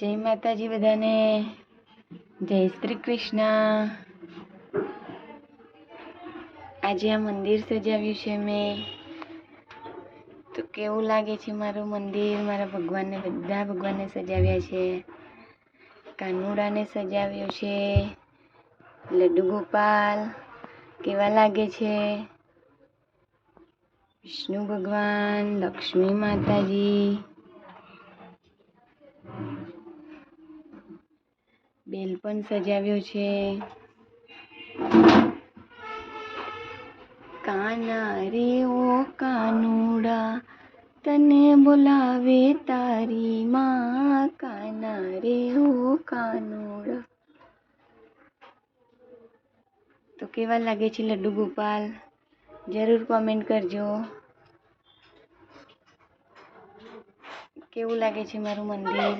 જય માતાજી બધાને. જય શ્રી કૃષ્ણ. આજે આ મંદિર સજાવ્યું છે મેં. તો કેવું લાગે છે મારું મંદિર? મારા ભગવાનને બધા ભગવાનને સજાવ્યા છે. કાનુડાને સજાવ્યો છે. લડ્ડુ ગોપાલ, કેવા લાગે છે? વિષ્ણુ ભગવાન, લક્ષ્મી માતાજી. બેલ પણ સજાવ્યો છે. કાના રે ઓ કાનુડા, તને બોલાવે તારી માં. કાના રે ઓ કાનુડા. તો કેવા લાગે છે લડ્ડુ ગોપાલ? જરૂર કોમેન્ટ કરજો. કેવું લાગે છે મારું મંદિર?